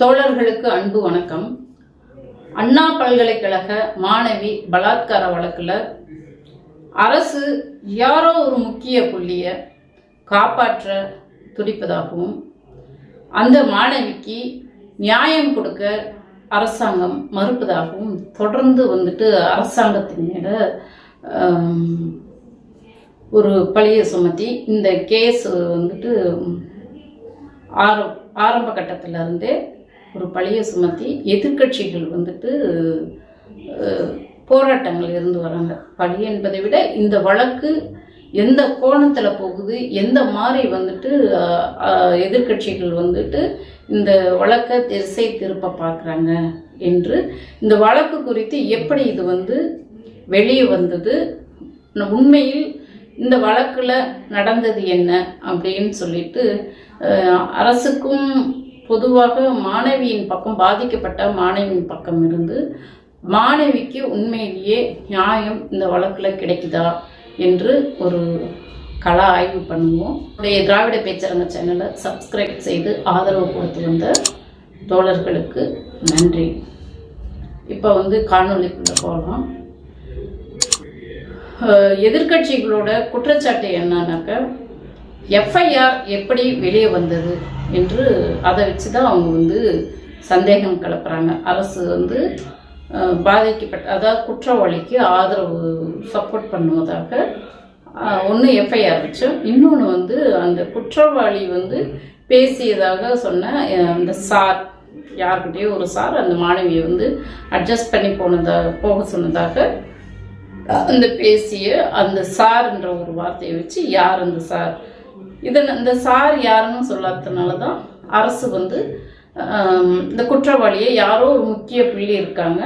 தோழர்களுக்கு அன்பு வணக்கம். அண்ணா பல்கலைக்கழக மாணவி பலாத்கார வழக்கில் அரசு யாரோ ஒரு முக்கிய புள்ளியை காப்பாற்ற துடிப்பதாகவும் அந்த மாணவிக்கு நியாயம் கொடுக்க அரசாங்கம் மறுப்பதாகவும் தொடர்ந்து வந்துட்டு அரசாங்கத்தின் மேல ஒரு பழிய சுமத்தி இந்த கேஸ் வந்துட்டு ஆரம் ஆரம்ப கட்டத்திலிருந்தே ஒரு பழைய சுமத்தி எதிர்க்கட்சிகள் வந்துட்டு போராட்டங்கள் இருந்து வராங்க. பழி என்பதை விட இந்த வழக்கு எந்த கோணத்தில் போகுது எந்த மாதிரி வந்துட்டு எதிர்கட்சிகள் எதிர்க்கட்சிகள் வந்துட்டு இந்த வழக்கை திசை திருப்ப பார்க்குறாங்க என்று இந்த வழக்கு குறித்து எப்படி இது வந்து வெளியே வந்தது உண்மையில் இந்த வழக்கில் நடந்தது என்ன அப்படின்னு சொல்லிட்டு அரசுக்கும் பொதுவாக மாணவியின் பக்கம் பாதிக்கப்பட்ட மாணவியின் பக்கம் இருந்து மாணவிக்கு உண்மையிலேயே நியாயம் இந்த வழக்கில் கிடைக்குதா என்று ஒரு கலா ஆய்வு பண்ணுவோம். உடைய திராவிட பேச்சரங்க சேனலை சப்ஸ்கிரைப் செய்து ஆதரவு கொடுத்து வந்த தோழர்களுக்கு நன்றி. இப்போ வந்து காணொளிக்குள்ளே போகலாம் எதிர்கட்சிகளோட எதிர்க்கட்சிகளோட குற்றச்சாட்டு என்னன்னாக்க எஃப்ஐஆர் எப்படி வெளியே வந்தது என்று அதை வச்சு தான் அவங்க வந்து சந்தேகம் கிளப்புறாங்க. அரசு வந்து பாதிக்கப்பட்ட அதாவது குற்றவாளிக்கு ஆதரவு சப்போர்ட் பண்ணுவதாக ஒன்று எஃப்ஐஆர் வச்சோம் இன்னொன்று வந்து அந்த குற்றவாளி வந்து பேசியதாக சொன்ன அந்த சார் யார்கிட்டயோ ஒரு சார் அந்த மாணவியை வந்து அட்ஜஸ்ட் பண்ணி போனதாக போக சொன்னதாக அந்த பேசிய அந்த சார்ன்ற ஒரு வார்த்தையை வச்சு யார் அந்த சார் இதை இந்த சார் யாருன்னு சொல்லாததுனால தான் அரசு வந்து இந்த குற்றவாளியை யாரோ ஒரு முக்கிய புள்ளி இருக்காங்க.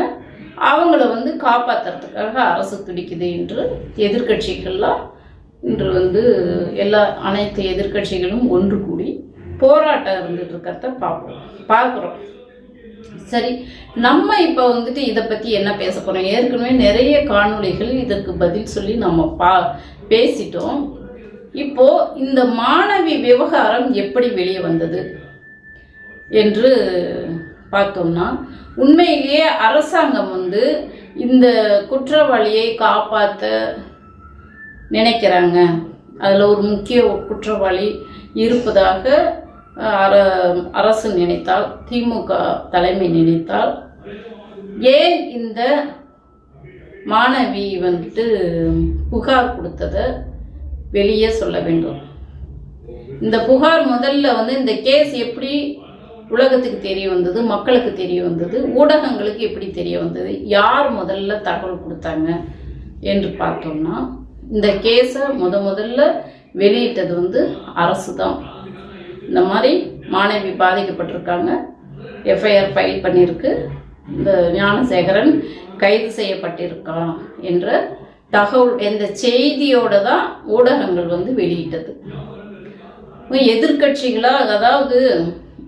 அவங்கள வந்து காப்பாத்துறதுக்காக அரசு துடிக்குது என்று எதிர்கட்சிகள்லாம் இன்று வந்து எல்லா அனைத்து எதிர்க்கட்சிகளும் ஒன்று கூடி போராட்டம் இருந்துட்டு இருக்கிறத பார்ப்போம் பார்க்குறோம் சரி நம்ம இப்போ வந்துட்டு இதை பற்றி என்ன பேச போகிறோம் ஏற்கனவே நிறைய காணொளிகள் இதற்கு பதில் சொல்லி நம்ம பா பேசிட்டோம். இப்போ இந்த மாணவி விவகாரம் எப்படி வெளியே வந்தது என்று பார்த்தோம்னா உண்மையிலேயே அரசாங்கம் வந்து இந்த குற்றவாளியை காப்பாற்ற நினைக்கிறாங்க. அதில் ஒரு முக்கிய குற்றவாளி இருப்பதாக அர அரசு நினைத்தால் திமுக தலைமை நினைத்தால் ஏன் இந்த மாணவி வந்துட்டு புகார் கொடுத்ததை வெளியே சொல்ல வேண்டும். இந்த புகார் முதல்ல வந்து இந்த கேஸ் எப்படி உலகத்துக்கு தெரிய வந்தது மக்களுக்கு தெரிய வந்தது ஊடகங்களுக்கு எப்படி தெரிய வந்தது யார் முதல்ல தகவல் கொடுத்தாங்க என்று பார்த்தோம்னா இந்த கேஸை முத முதல்ல வெளியிட்டது வந்து அரசு தான் இந்த மாதிரி மாணவி பாதிக்கப்பட்டிருக்காங்க. எஃப்ஐஆர் ஃபைல் பண்ணியிருக்கு. இந்த ஞானசேகரன் கைது செய்யப்பட்டிருக்கான் என்ற தகவல் இந்த செய்தியோட தான் ஊடகங்கள் வந்து வெளியிட்டது. எதிர்கட்சிகளா அதாவது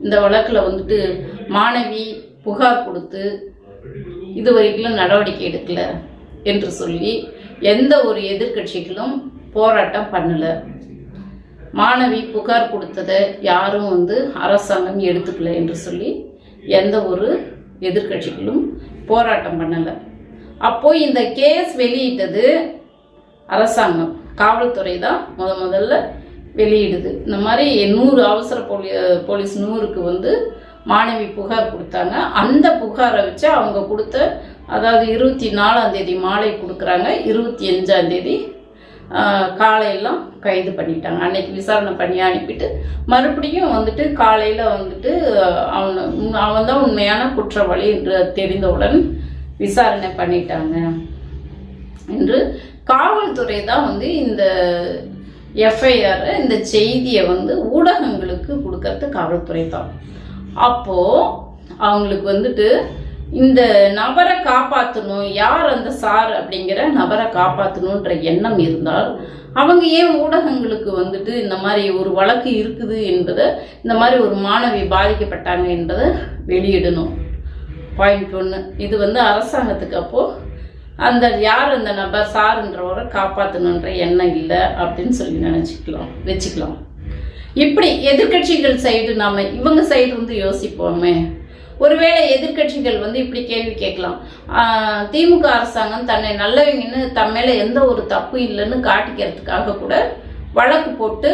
இந்த வழக்கில் வந்துட்டு மாணவி புகார் கொடுத்து இது வரைக்கும் நடவடிக்கை எடுக்கல என்று சொல்லி எந்த ஒரு எதிர்கட்சிகளும் போராட்டம் பண்ணலை. மாணவி புகார் கொடுத்ததை யாரும் வந்து அரசாங்கம் எடுத்துக்கல என்று சொல்லி எந்த ஒரு எதிர்கட்சிகளும் போராட்டம் பண்ணலை. அப்போ இந்த கேஸ் வெளியிட்டது அரசாங்கம். காவல்துறை தான் முத முதல்ல வெளியிடுது. இந்த மாதிரி நூறு அவசர போலி போலீஸ் நூறுக்கு வந்து மாணவி புகார் கொடுத்தாங்க. அந்த புகாரை வச்சு அவங்க கொடுத்த அதாவது இருபத்தி நாலாம் தேதி மாலை கொடுக்குறாங்க. இருபத்தி அஞ்சாம் தேதி காலையெல்லாம் கைது பண்ணிட்டாங்க. அன்னைக்கு விசாரணை பண்ணி அனுப்பிட்டு மறுபடியும் வந்துட்டு காலையில் வந்துட்டு அவன் அவன் தான் உண்மையான குற்றவாளி என்று தெரிந்தவுடன் விசாரணை பண்ணிட்டாங்க என்று காவல்துறை தான் வந்து இந்த எஃப்ஐஆர் இந்த செய்தியை வந்து ஊடகங்களுக்கு கொடுக்கறது காவல்துறை தான். அப்போ அவங்களுக்கு வந்துட்டு இந்த நபரை காப்பாற்றணும் யார் அந்த சார் அப்படிங்கிற நபரை காப்பாற்றணுன்ற எண்ணம் இருந்தால் அவங்க ஏன் ஊடகங்களுக்கு வந்துட்டு இந்த மாதிரி ஒரு வழக்கு இருக்குது என்பதை இந்த மாதிரி ஒரு மாணவி பாதிக்கப்பட்டாங்க என்பதை வெளியிடணும். பாயிண்ட் ஒன்று இது வந்து அரசாங்கத்துக்கு அப்போது அந்த யார் அந்த நபர் சாருன்றவரை காப்பாற்றணுன்ற எண்ணம் இல்லை அப்படின்னு சொல்லி நினச்சிக்கலாம் வச்சுக்கலாம். இப்படி எதிர்க்கட்சிகள் சைடு நாம இவங்க சைடு வந்து யோசிப்போமே. ஒருவேளை எதிர்க்கட்சிகள் வந்து இப்படி கேள்வி கேட்கலாம். திமுக அரசாங்கம் தன்னை நல்லவங்கன்னு தன் மேலே எந்த ஒரு தப்பு இல்லைன்னு காட்டிக்கிறதுக்காக கூட வழக்கு போட்டு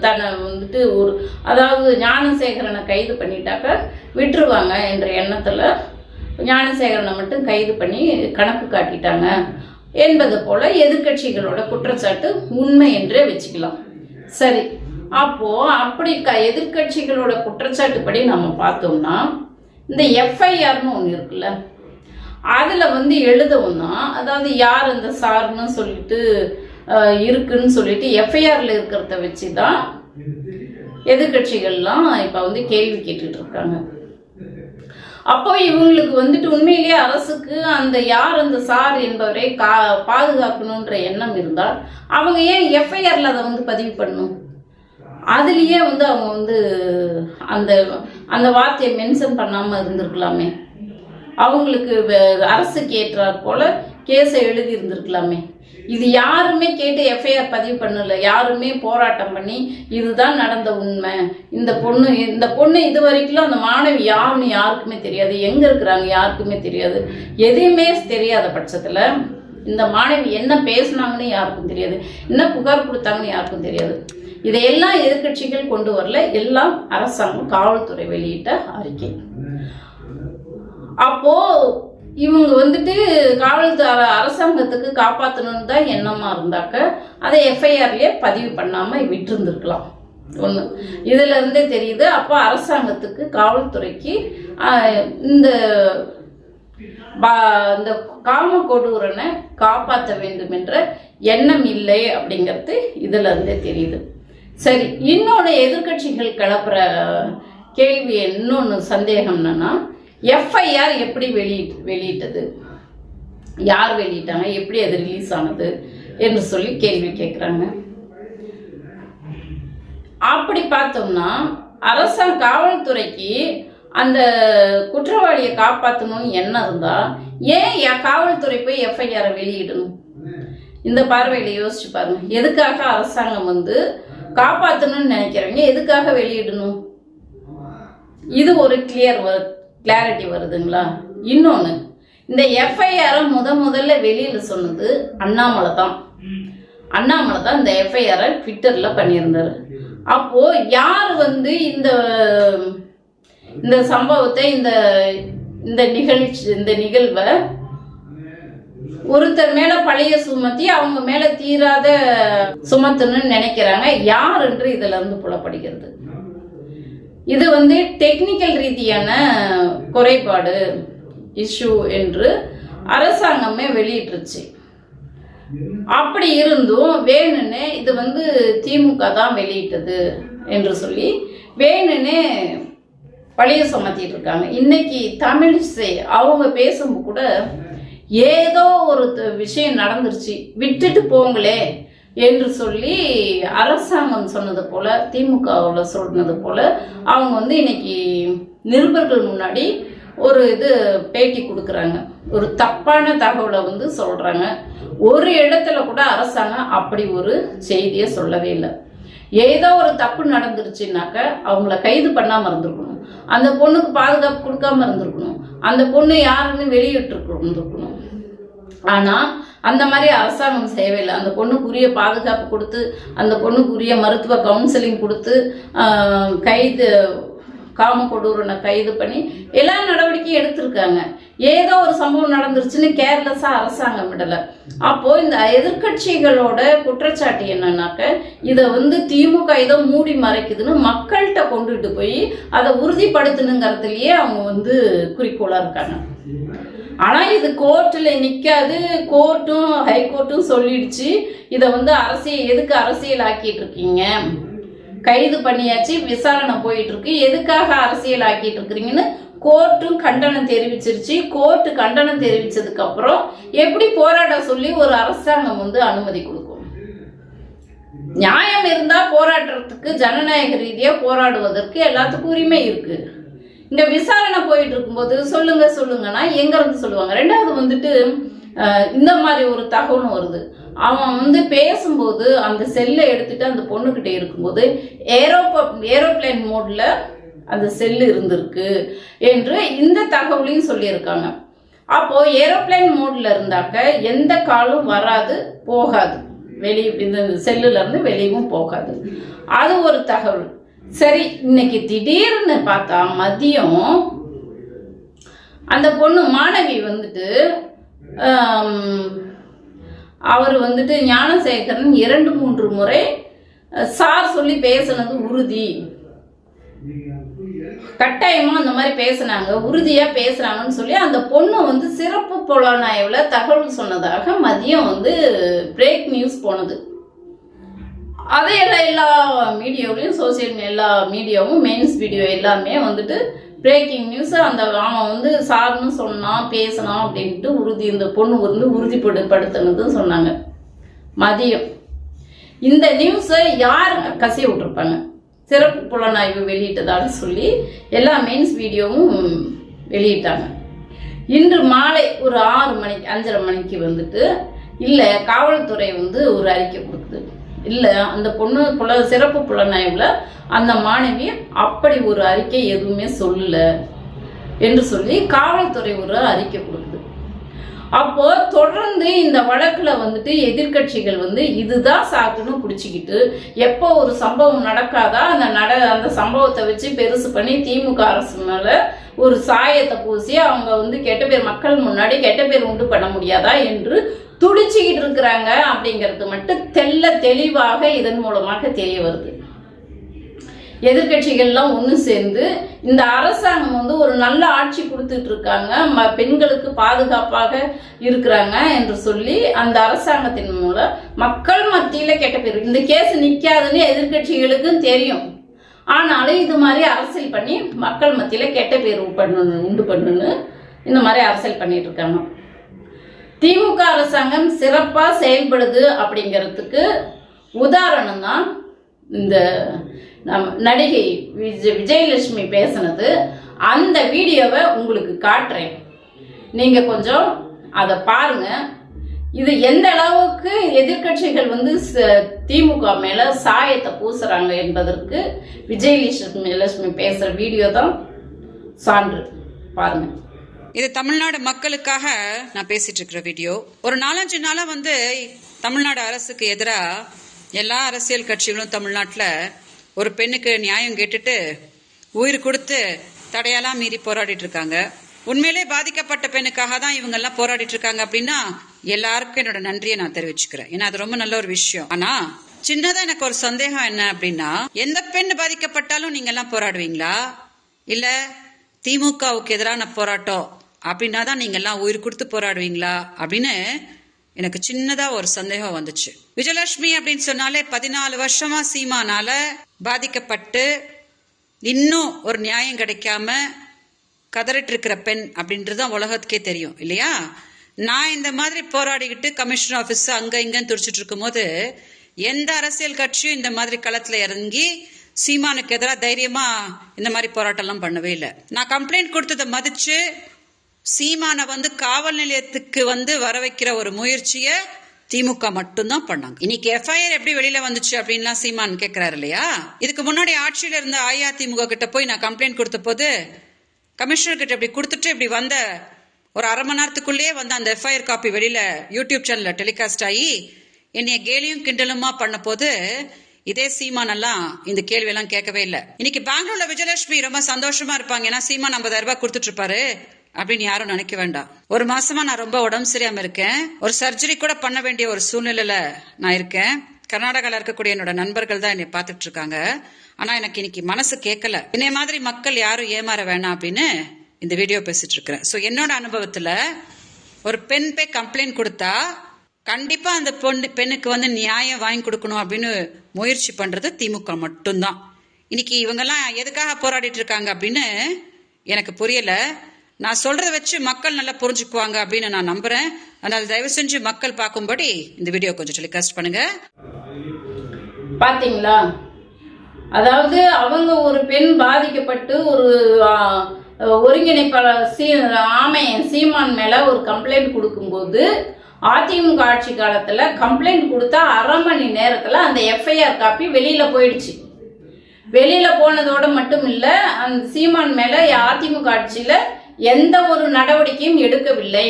தன்னை வந்துட்டு ஒரு அதாவது ஞானசேகரனை கைது பண்ணிட்டாக்க விட்டுருவாங்க என்ற எண்ணத்தில் ஞானசேகரனை மட்டும் கைது பண்ணி கணக்கு காட்டிட்டாங்க என்பது போல் எதிர்கட்சிகளோட குற்றச்சாட்டு உண்மை என்றே வச்சுக்கலாம். சரி அப்போது அப்படி க எதிர்கட்சிகளோட குற்றச்சாட்டுப்படி நம்ம பார்த்தோம்னா இந்த எஃப்ஐஆர்னு ஒன்று இருக்குல்ல அதில் வந்து எழுதவும்னா அதாவது யார் அந்த சார்னு சொல்லிட்டு இருக்குன்னு சொல்லிட்டு எஃப்ஐஆரில் இருக்கிறத வச்சு தான் எதிர்க்கட்சிகள்லாம் இப்போ வந்து கேள்வி கேட்டுட்டு இருக்காங்க. அப்போ இவங்களுக்கு வந்துட்டு உண்மையிலேயே அரசுக்கு அந்த யார் அந்த சார் என்பவரை கா பாதுகாக்கணுன்ற எண்ணம் இருந்தால் அவங்க ஏன் எஃப்ஐஆரில் அதை வந்து பதிவு பண்ணணும்? அதுலேயே வந்து அவங்க வந்து அந்த அந்த வார்த்தையை மென்ஷன் பண்ணாமல் இருந்திருக்கலாமே. அவங்களுக்கு அரசுக்கு ஏற்றாற் போல கேஸை எழுதி இருந்திருக்கலாமே இது யாருமே கேட்டு எஃப்ஐஆர் பதிவு பண்ணல. யாருமே போராட்டம் பண்ணி இதுதான் நடந்த உண்மை. இந்த பொண்ணு இந்த பொண்ணு இது வரைக்கும் அந்த மாணவி யாருன்னு யாருக்குமே தெரியாது. எங்கே இருக்கிறாங்க யாருக்குமே தெரியாது. எதையுமே தெரியாத பட்சத்தில் இந்த மாணவி என்ன பேசுனாங்கன்னு யாருக்கும் தெரியாது. என்ன புகார் கொடுத்தாங்கன்னு யாருக்கும் தெரியாது. இதையெல்லாம் எதிர்க்கட்சிகள் கொண்டு வரல. எல்லாம் அரசாங்கம் காவல்துறை வெளியிட்ட அறிக்கை. அப்போது இவங்க வந்துட்டு காவல்துறை அரசாங்கத்துக்கு காப்பாற்றணும்னு தான் எண்ணமாக இருந்தாக்க அதை எஃப்ஐஆர்லயே பதிவு பண்ணாமல் விட்டுருந்துருக்கலாம். ஒன்று இதில் இருந்தே தெரியுது அப்போ அரசாங்கத்துக்கு காவல்துறைக்கு இந்த பா- இந்த காம கொடூரனை காப்பாற்ற வேண்டும் என்ற எண்ணம் இல்லை அப்படிங்கிறது இதில் இருந்தே தெரியுது. சரி இன்னொன்று எதிர்க்கட்சிகள் கிளப்புற கேள்வி இன்னொன்று சந்தேகம் என்னன்னா எஃப்ஐஆர் எப்படி வெளியிட்டு வெளியிட்டது? யார் வெளியிட்டாங்க? எப்படி அது ரிலீஸ் ஆனது? என்று சொல்லி கேள்வி கேட்குறாங்க. அப்படி பார்த்தோம்னா அரசாங்க காவல்துறைக்கு அந்த குற்றவாளியை காப்பாற்றணும்னு எண்ணம் இருந்தா ஏன் என் காவல்துறை போய் எஃப்ஐஆரை வெளியிடணும்? இந்த பார்வையில் யோசிச்சு பாருங்க. எதுக்காக அரசாங்கம் வந்து காப்பாற்றணும்னு நினைக்கிறவங்க எதுக்காக வெளியிடணும்? இது ஒரு கிளியர் கிளாரிட்டி வருதுங்களா? இன்னொன்று இந்த எஃப்ஐஆரை முத முதல்ல வெளியில் சொன்னது அண்ணாமலை தான். அண்ணாமலை தான் இந்த எஃப்ஐஆரை ட்விட்டரில் பண்ணியிருந்தார். அப்போ யார் வந்து இந்த இந்த சம்பவத்தை இந்த இந்த நிகழ்ச்சி இந்த நிகழ்வை ஒருத்தர் மேல பழைய சுமத்தி அவங்க மேல தீராத சுமத்துன்னு நினைக்கிறாங்க. யார் என்று இதுல இருந்து புலப்படுகிறது? இது வந்து டெக்னிக்கல் ரீதியான குறைபாடு இஷ்யூ என்று அரசாங்கமே வெளியிட்டுருச்சு. அப்படி இருந்தும் வேணும்னே இது வந்து திமுக தான் வெளியிட்டது என்று சொல்லி வேணும்னே பழிய சுமத்திட்டு இருக்காங்க இன்னைக்கு தமிழிசை அவங்க பேசும்போது கூட ஏதோ ஒரு த- விஷயம் நடந்துருச்சு. விட்டுட்டு போங்களே என்று சொல்லி அரசாங்கம் சொன்னது போல திமுகவில் சொன்னது போல அவங்க வந்து இன்னைக்கு நிருபர்கள் முன்னாடி ஒரு இது பேட்டி கொடுக்குறாங்க. ஒரு தப்பான தகவலை வந்து சொல்கிறாங்க ஒரு இடத்துல கூட அரசாங்கம் அப்படி ஒரு செய்தியை சொல்லவே இல்லை. ஏதோ ஒரு தப்பு நடந்துருச்சுனாக்க அவங்கள கைது பண்ணாமல் இருந்திருக்கணும். அந்த பொண்ணுக்கு பாதுகாப்பு கொடுக்காம இருந்திருக்கணும். அந்த பொண்ணு யாருன்னு வெளியிட்டு இருந்திருக்கணும் ஆனால் அந்த மாதிரி அரசாங்கம் செய்யவே இல்லை அந்த பொண்ணுக்குரிய பாதுகாப்பு கொடுத்து அந்த பொண்ணுக்குரிய மருத்துவ கவுன்சிலிங் கொடுத்து கைது காம கொடூரனை கைது பண்ணி எல்லா நடவடிக்கையும் எடுத்திருக்காங்க. ஏதோ ஒரு சம்பவம் நடந்துருச்சுன்னு கேர்லெஸ்ஸாக அரசாங்கம் விடலை. அப்போது இந்த எதிர்க்கட்சிகளோட குற்றச்சாட்டு என்னன்னாக்க இதை வந்து திமுக ஏதோ மூடி மறைக்குதுன்னு மக்கள்கிட்ட கொண்டுட்டு போய் அதை உறுதிப்படுத்தணுங்கிறதுலையே அவங்க வந்து குறிக்கோளாக இருக்காங்க. ஆனால் இது கோர்ட்டில் நிற்காது கோர்ட்டும் ஹைகோர்ட்டும் சொல்லிடுச்சு. இதை வந்து அரசியல் எதுக்கு அரசியல் ஆக்கிட்டு இருக்கீங்க கைது பண்ணியாச்சு விசாரணை போயிட்டு இருக்கு எதுக்காக அரசியல் ஆக்கிட்டு இருக்கிறீங்கன்னு கோர்ட்டும் கண்டனம் தெரிவிச்சிருச்சு. கோர்ட்டு கண்டனம் தெரிவிச்சதுக்கு அப்புறம் எப்படி போராட சொல்லி ஒரு அரசாங்கம் வந்து அனுமதி கொடுக்கும்? நியாயம் இருந்தா போராடுறதுக்கு ஜனநாயக ரீதியா போராடுவதற்கு எல்லாத்துக்கும் உரிமை இருக்கு. இந்த விசாரணை போயிட்டு இருக்கும்போது சொல்லுங்க சொல்லுங்கன்னா எங்க இருந்து சொல்லுவாங்க. ரெண்டாவது வந்துட்டு இந்த மாதிரி ஒரு தகவலும் வருது. அவன் வந்து பேசும்போது அந்த செல்லை எடுத்துட்டு அந்த பொண்ணுக்கிட்ட இருக்கும்போது ஏரோப்ப ஏரோப்ளேன் மோட்ல அந்த செல்லு இருந்திருக்கு என்று இந்த தகவலையும் சொல்லியிருக்காங்க. அப்போ ஏரோப்ளேன் மோட்ல இருந்தாக்க எந்த காலும் வராது போகாது. வெளியே இந்த செல்லுல இருந்து வெளியவும் போகாது. அது ஒரு தகவல். சரி இன்னைக்கு திடீர்னு பார்த்தா மதியம் அந்த பொண்ணு மாணவி வந்துட்டு அவர் வந்துட்டு ஞானசேகரன் இரண்டு மூன்று முறை சார் சொல்லி பேசுனது உறுதி. கட்டாயமா அந்த மாதிரி பேசுனாங்க உறுதியா பேசுறாங்கன்னு சொல்லி அந்த பொண்ணு வந்து சிறப்பு புலனாய்வுல தகவல் சொன்னதாக மதியம் வந்து பிரேக் நியூஸ் போனது. அதே எல்லா எல்லா மீடியாவிலையும் சோசியல் எல்லா மீடியாவும் மெயின்ஸ் வீடியோ எல்லாமே வந்துட்டு பிரேக்கிங் நியூஸ் அந்த அவன் வந்து சார்னு சொன்னான் பேசினான் அப்படின்ட்டு உறுதி இந்த பொண்ணு வந்து உறுதிப்படுத்தணுதுன்னு சொன்னாங்க. மதியம். இந்த நியூஸை யார் கசிய விட்டுருப்பாங்க? சிறப்பு புலனாய்வு வெளியிட்டதாக சொல்லி எல்லா மெயின்ஸ் வீடியோவும் வெளியிட்டாங்க. இன்று மாலை ஒரு ஆறு மணிக்கு அஞ்சரை மணிக்கு வந்துட்டு இல்லை காவல்துறை வந்து ஒரு அறிக்கை இல்லை அந்த பொண்ணு புல சிறப்பு புலனாய்வில் அந்த மாணவி அப்படி ஒரு அறிக்கை எதுவுமே சொல்லல என்று சொல்லி காவல்துறை ஒரு அறிக்கை கொடுக்குது. அப்போ தொடர்ந்து இந்த வழக்குல வந்துட்டு எதிர்க்கட்சிகள் வந்து இதுதான் சாக்குன்னு பிடிச்சிக்கிட்டு எப்போ ஒரு சம்பவம் நடக்காதா அந்த நட அந்த சம்பவத்தை வச்சு பெருசு பண்ணி திமுக அரசு மேல ஒரு சாயத்தை பூசி அவங்க வந்து கெட்ட பேர் மக்கள் முன்னாடி கெட்ட பேர் உண்டு பண்ண முடியாதா என்று துடிச்சுக்கிட்டு இருக்கிறாங்க அப்படிங்கிறது மட்டும் தெல்ல தெளிவாக இதன் மூலமாக தெரிய வருது. எதிர்க்கட்சிகள்லாம் ஒன்று சேர்ந்து இந்த அரசாங்கம் வந்து ஒரு நல்ல ஆட்சி கொடுத்துட்டு இருக்காங்க. ம பெண்களுக்கு பாதுகாப்பாக இருக்கிறாங்க என்று சொல்லி அந்த அரசாங்கத்தின் மூலம் மக்கள் மத்தியில் கெட்ட பேர். இந்த கேஸ் நிற்காதுன்னு எதிர்க்கட்சிகளுக்கும் தெரியும். ஆனாலும் இது மாதிரி அரசியல் பண்ணி மக்கள் மத்தியில் கெட்ட பேர் பண்ணணும் உண்டு பண்ணணும்னு இந்த மாதிரி அரசியல் பண்ணிட்டு இருக்காங்க. திமுக அரசாங்கம் சிறப்பாக செயல்படுது அப்படிங்கிறதுக்கு உதாரணம் தான் இந்த நம் நடிகை விஜய் விஜயலட்சுமி பேசுனது. அந்த வீடியோவை உங்களுக்கு காட்டுறேன். நீங்கள் கொஞ்சம் அதை பாருங்கள் இது எந்த அளவுக்கு எதிர்க்கட்சிகள் வந்து ச- திமுக மேல சாயத்தை பூசுறாங்க என்பதற்கு விஜயலட்சுமி லட்சுமி பேசுற வீடியோ தான் சான்று. பாருங்க. இது தமிழ்நாடு மக்களுக்காக நான் பேசிட்டு இருக்கிற வீடியோ. ஒரு நாலஞ்சு நாளா வந்து தமிழ்நாடு அரசுக்கு எதிராக எல்லா அரசியல் கட்சிகளும் தமிழ்நாட்டில் ஒரு பெண்ணுக்கு நியாயம் கேட்டுட்டு உயிர் கொடுத்து தடையெல்லாம் மீறி போராடிட்டு இருக்காங்க உண்மையிலே பாதிக்கப்பட்ட பெண்ணுக்காக தான் இவங்கெல்லாம் போராடிட்டு இருக்காங்க அப்படின்னா எல்லாருக்கும் என்னோட நன்றியை நான் தெரிவிச்சுக்கிறேன். ஏன்னா அது ரொம்ப நல்ல ஒரு விஷயம். ஆனா சின்னதா எனக்கு ஒரு சந்தேகம் என்ன அப்படின்னா எந்த பெண் பாதிக்கப்பட்டாலும் நீங்க எல்லாம் போராடுவீங்களா? இல்ல திமுகவுக்கு எதிரான போராட்டம் அப்படின்னா தான் நீங்கள் எல்லாம் உயிர் கொடுத்து போராடுவீங்களா? அப்படின்னு எனக்கு சின்னதாக ஒரு சந்தேகம் வந்துச்சு. விஜயலட்சுமி அப்படின்னு சொன்னாலே பதினாலு வருஷமாக சீமானால பாதிக்கப்பட்டு இன்னும் ஒரு நியாயம் கிடைக்காம கதறிட்டு இருக்கிற பெண் அப்படின்றது தான் உலகத்துக்கே தெரியும் இல்லையா? நான் இந்த மாதிரி போராடிக்கிட்டு கமிஷனர் ஆஃபீஸ் அங்கே இங்கேன்னு துடிச்சிட்டு இருக்கும்போது எந்த அரசியல் கட்சியும் இந்த மாதிரி களத்தில் இறங்கி சீமானுக்கு எதிராக தைரியமாக இந்த மாதிரி போராட்டம்லாம் பண்ணவே இல்லை. நான் கம்ப்ளைண்ட் கொடுத்ததை மதித்து சீமானை வந்து காவல் நிலையத்துக்கு வந்து வர வைக்கிற ஒரு முயற்சியை திமுக மட்டும்தான் பண்ணாங்க. இன்னைக்கு எஃப்ஐஆர் எப்படி வெளியில வந்துச்சு அப்படின்லாம் சீமான் கேட்கிறாரு இல்லையா? இதுக்கு முன்னாடி ஆட்சியில இருந்த அஇஅதிமுக கிட்ட போய் நான் கம்ப்ளைண்ட் கொடுத்த போது கமிஷனர் கிட்ட இப்படி கொடுத்துட்டு இப்படி வந்த ஒரு அரை மணி நேரத்துக்குள்ளேயே வந்து அந்த எஃப்ஐஆர் காப்பி வெளியில யூடியூப் சேனல்ல டெலிகாஸ்ட் ஆகி என்னைய கேலியும் கிண்டலுமா பண்ண போது இதே சீமான் எல்லாம் இந்த கேள்வி எல்லாம் கேட்கவே இல்லை. இன்னைக்கு பெங்களூர்ல விஜயலட்சுமி ரொம்ப சந்தோஷமா இருப்பாங்க. ஏன்னா சீமான் ஐம்பதாயிரம் ரூபாய் கொடுத்துட்டு இருப்பாரு. அப்படின்னு யாரும் நினைக்க வேண்டாம். ஒரு மாசமா நான் ரொம்ப உடம்பு சரியாம இருக்கேன். ஒரு சர்ஜரி கூட பண்ண வேண்டிய ஒரு சூழ்நிலையில நான் இருக்கேன். கர்நாடகாவில் இருக்கக்கூடிய என்னோட நண்பர்கள் தான் என்னை பார்த்துட்டு இருக்காங்க. ஆனா எனக்கு இன்னைக்கு மனசு கேட்கல. என்னை மாதிரி மக்கள் யாரும் ஏமாற வேணாம் அப்படின்னு இந்த வீடியோ பேசிட்டு இருக்கிறேன். ஸோ என்னோட அனுபவத்துல ஒரு பெண் போய் கம்ப்ளைண்ட் கொடுத்தா கண்டிப்பா அந்த பொண்ணு பெண்ணுக்கு வந்து நியாயம் வாங்கி கொடுக்கணும் அப்படின்னு முயற்சி பண்றது திமுக மட்டும்தான். இன்னைக்கு இவங்கெல்லாம் எதுக்காக போராடிட்டு இருக்காங்க அப்படின்னு எனக்கு புரியல. நான் சொல்றத வச்சு மக்கள் நல்லா புரிஞ்சுக்குவாங்க அப்படின்னு நான் நம்புறேன். அதனால தயவு செஞ்சு மக்கள் பார்க்கும்படி இந்த வீடியோ கொஞ்சம் டெலிகாஸ்ட் பண்ணுங்க. பாத்தீங்களா? அதாவது அவங்க ஒரு பெண் பாதிக்கப்பட்டு ஒரு ஒருங்கிணைப்பாளர் சீ ஆமையன் சீமான் மேல ஒரு கம்ப்ளைண்ட் கொடுக்கும்போது அதிமுக ஆட்சி காலத்துல கம்ப்ளைண்ட் கொடுத்தா அரை மணி நேரத்துல அந்த எஃப்ஐஆர் காப்பி வெளியில போயிடுச்சு. வெளியில போனதோட மட்டும் இல்ல அந்த சீமான் மேல அதிமுக ஆட்சியில எந்த ஒரு நடவடிக்கையும் எடுக்கவில்லை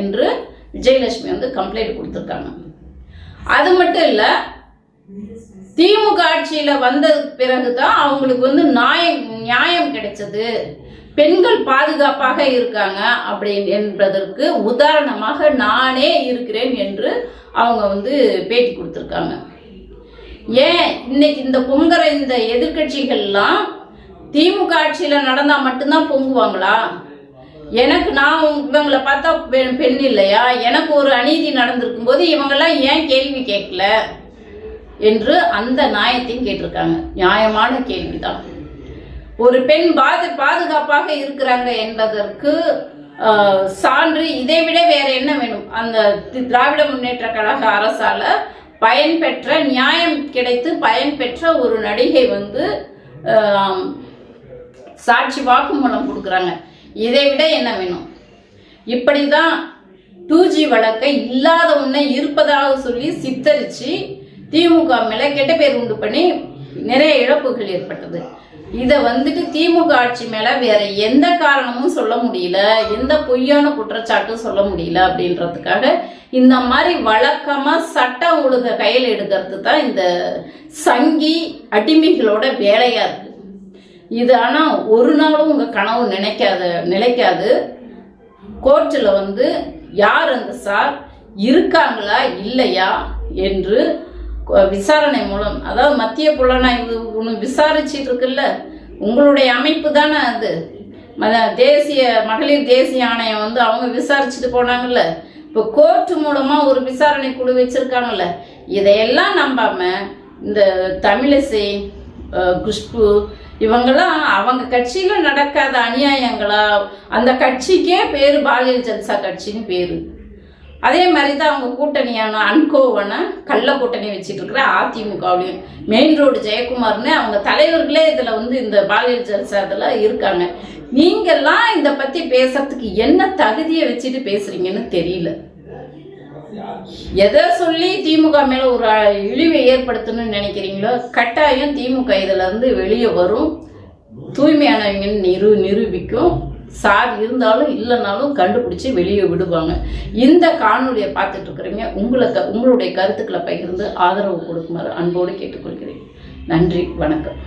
என்று விஜயலட்சுமி வந்து கம்ப்ளைண்ட் கொடுத்துருக்காங்க. அது மட்டும் இல்லை திமுக ஆட்சியில வந்த பிறகுதான் அவங்களுக்கு வந்து நியாயம் நியாயம் கிடைச்சது. பெண்கள் பாதுகாப்பாக இருக்காங்க அப்படி என்பதற்கு உதாரணமாக நானே இருக்கிறேன் என்று அவங்க வந்து பேட்டி கொடுத்துருக்காங்க. ஏன் இன்னைக்கு இந்த பொங்குற இந்த எதிர்க்கட்சிகள்லாம் திமுக ஆட்சியில் நடந்தால் மட்டும்தான் பொங்குவாங்களா? எனக்கு நான் இவங்களை பார்த்தா பெண் பெண் இல்லையா? எனக்கு ஒரு அநீதி நடந்திருக்கும் போது இவங்கெல்லாம் ஏன் கேள்வி கேட்கல என்று அந்த நியாயத்தையும் கேட்டிருக்காங்க. நியாயமான கேள்விதான். ஒரு பெண் பாது பாதுகாப்பாக இருக்கிறாங்க என்பதற்கு சான்று இதை விட வேற என்ன வேணும்? அந்த தி- திராவிட முன்னேற்ற கழக அரசால பயன்பெற்ற நியாயம் கிடைத்து பயன்பெற்ற ஒரு நடிகை வந்து சாட்சி வாக்குமூலம் கொடுக்குறாங்க. இதை விட என்ன வேணும்? இப்படிதான் டூ ஜி வழக்கை இல்லாத ஒன்றை இருப்பதாக சொல்லி சித்தரிச்சு திமுக மேல கெட்ட பேர் உண்டு பண்ணி நிறைய இழப்புகள் ஏற்பட்டது. இதை வந்துட்டு திமுக ஆட்சி மேல வேற எந்த காரணமும் சொல்ல முடியல எந்த பொய்யான குற்றச்சாட்டும் சொல்ல முடியல அப்படின்றதுக்காக இந்த மாதிரி வழக்கமா சட்டம் ஒழுங்க கையில் எடுக்கிறது தான் இந்த சங்கி அடிமைகளோட வேலையா இருக்கு. இது ஆனால் ஒரு நாளும் உங்கள் கனவு நினைக்காத நிலைக்காது. கோர்ட்டில் வந்து யார் அந்த சார்? இருக்காங்களா? இல்லையா? என்று விசாரணை மூலம் அதாவது மத்திய புலனாய்வு ஒன்று விசாரிச்சிட்டு இருக்குல்ல? உங்களுடைய அமைப்பு தானே அது. தேசிய மகளிர் தேசிய ஆணையம் வந்து அவங்க விசாரிச்சுட்டு போனாங்கல்ல? இப்போ கோர்ட் மூலமாக ஒரு விசாரணை குழு வச்சுருக்காங்கல்ல? இதையெல்லாம் நம்பாம இந்த தமிழிசை குஷ்பு இவங்கெல்லாம் அவங்க கட்சியில நடக்காத அநியாயங்களா? அந்த கட்சிக்கே பேரு பாலியல் ஜல்சா கட்சின்னு பேரு. அதே மாதிரி தான் அவங்க கூட்டணியான அன்கோவன கள்ள கூட்டணி வச்சுட்டு இருக்கிற அதிமுகவுலையும் மெயின் ரோடு ஜெயக்குமார்னு அவங்க தலைவர்களே இதுல வந்து இந்த பாலியல் ஜல்சா இதில் இருக்காங்க. நீங்கெல்லாம் இதை பத்தி பேசுறதுக்கு என்ன தகுதியை வச்சுட்டு பேசுறீங்கன்னு தெரியல. எதை சொல்லி திமுக மேல ஒரு இழிவை ஏற்படுத்தணும்னு நினைக்கிறீங்களோ கட்டாயம் திமுக இதுல இருந்து வெளியே வரும். தூய்மையானவங்கன்னு நிரு நிரூபிக்கும். சார் இருந்தாலும் இல்லைனாலும் கண்டுபிடிச்சி வெளியே விடுவாங்க. இந்த காணொலியை பார்த்துட்டு இருக்கிறீங்க. உங்களுக்கு உங்களுடைய கருத்துக்களை பகிர்ந்து ஆதரவு கொடுக்குமாறு அன்போடு கேட்டுக்கொள்கிறேன். நன்றி வணக்கம்.